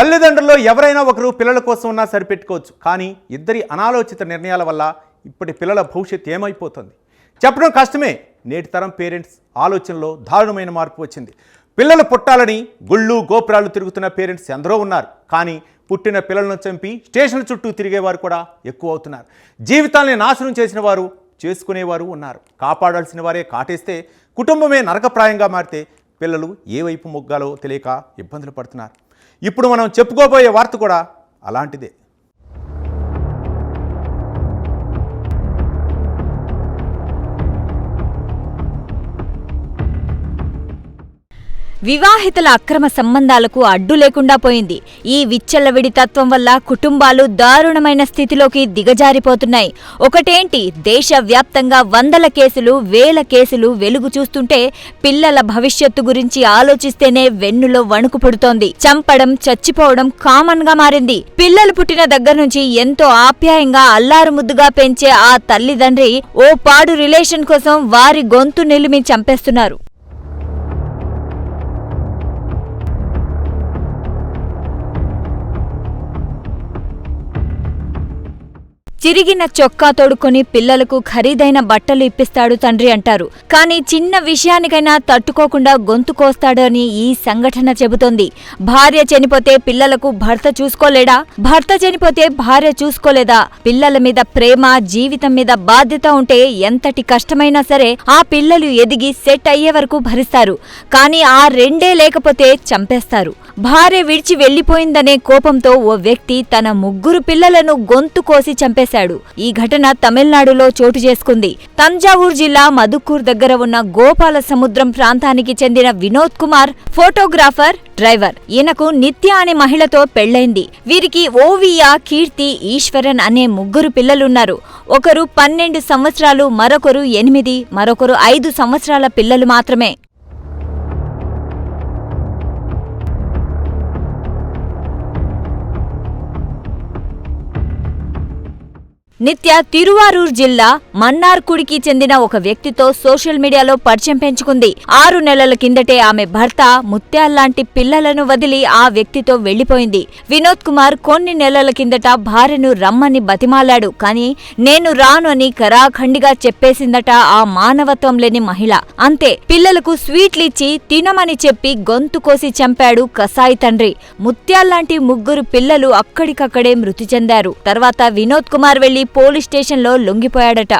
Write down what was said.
తల్లిదండ్రుల్లో ఎవరైనా ఒకరు పిల్లల కోసం ఉన్నా సరిపెట్టుకోవచ్చు. కానీ ఇద్దరి అనాలోచిత నిర్ణయాల వల్ల ఇప్పటి పిల్లల భవిష్యత్తు ఏమైపోతుంది? చెప్పడం కష్టమే. నేటి తరం పేరెంట్స్ ఆలోచనలో దారుణమైన మార్పు వచ్చింది. పిల్లలు పుట్టాలని గుళ్ళు గోపురాలు తిరుగుతున్న పేరెంట్స్ ఎందరో ఉన్నారు. కానీ పుట్టిన పిల్లలను చంపి స్టేషన్ల చుట్టూ తిరిగేవారు కూడా ఎక్కువ అవుతున్నారు. జీవితాల్ని నాశనం చేసిన వారు చేసుకునేవారు ఉన్నారు. కాపాడాల్సిన వారే కాటేస్తే కుటుంబమే నరకప్రాయంగా మారితే పిల్లలు ఏ వైపు మొగ్గాలో తెలియక ఇబ్బందులు పడుతున్నారు. ఇప్పుడు మనం చెప్పుకోబోయే వార్త కూడా అలాంటిదే. వివాహితుల అక్రమ సంబంధాలకు అడ్డు లేకుండా పోయింది. ఈ విచ్చలవిడి తత్వం వల్ల కుటుంబాలు దారుణమైన స్థితిలోకి దిగజారిపోతున్నాయి. ఒకటేంటి? దేశవ్యాప్తంగా వందల కేసులు వేల కేసులు వెలుగు చూస్తుంటే పిల్లల భవిష్యత్తు గురించి ఆలోచిస్తేనే వెన్నులో వణుకు పుడుతోంది. చంపడం చచ్చిపోవడం కామన్గా మారింది. పిల్లలు పుట్టిన దగ్గర నుంచి ఎంతో ఆప్యాయంగా అల్లారు ముద్దుగా పెంచే ఆ తల్లిదండ్రి ఓ పాడు రిలేషన్ కోసం వారి గొంతు నిలిమి చంపేస్తున్నారు. చిరిగిన చొక్కా తోడుకొని పిల్లలకు ఖరీదైన బట్టలు ఇప్పిస్తాడు తండ్రి అంటారు. కానీ చిన్న విషయానికైనా తట్టుకోకుండా గొంతు కోస్తాడు అని ఈ సంఘటన చెబుతోంది. భార్య చనిపోతే పిల్లలకు భర్త చూసుకోలేడా? భర్త చనిపోతే భార్య చూసుకోలేదా? పిల్లల మీద ప్రేమ జీవితం మీద బాధ్యత ఉంటే ఎంతటి కష్టమైనా సరే ఆ పిల్లలు ఎదిగి సెట్ అయ్యే వరకు భరిస్తారు. కానీ ఆ రెండే లేకపోతే చంపేస్తారు. భార్య విడిచి వెళ్ళిపోయిందనే కోపంతో ఓ వ్యక్తి తన ముగ్గురు పిల్లలను గొంతు కోసి చేశాడు. ఈ ఘటన తమిళనాడులో చోటు చేసుకుంది. తంజావూరు జిల్లా మధుకూర్ దగ్గర ఉన్న గోపాల సముద్రం ప్రాంతానికి చెందిన వినోద్ కుమార్ ఫోటోగ్రాఫర్ డ్రైవర్. ఈయనకు నిత్య అనే మహిళతో పెళ్ళైంది వీరికి ఓవియా కీర్తి ఈశ్వరన్ అనే ముగ్గురు పిల్లలున్నారు. ఒకరు పన్నెండు సంవత్సరాలు మరొకరు ఎనిమిది మరొకరు ఐదు సంవత్సరాల పిల్లలు మాత్రమే. నిత్య తిరువారూర్ జిల్లా మన్నార్కుడికి చెందిన ఒక వ్యక్తితో సోషల్ మీడియాలో పరిచయం పెంచుకుంది. ఆరు నెలల కిందటే ఆమె భర్త ముత్యాల్లాంటి పిల్లలను వదిలి ఆ వ్యక్తితో వెళ్ళిపోయింది వినోద్ కుమార్ కొన్ని నెలల కిందట భార్యను రమ్మని బతిమాలాడు. కానీ నేను రాను అని కరాఖండిగా చెప్పేసిందట ఆ మానవత్వం లేని మహిళ. అంతే పిల్లలకు స్వీట్లిచ్చి తినమని చెప్పి గొంతు కోసి చంపాడు కసాయి తండ్రి. ముత్యాల్లాంటి ముగ్గురు పిల్లలు అక్కడికక్కడే మృతి చెందారు. తర్వాత వినోద్ కుమార్ వెళ్ళి పోలీస్ స్టేషన్లో లొంగిపోయాడట.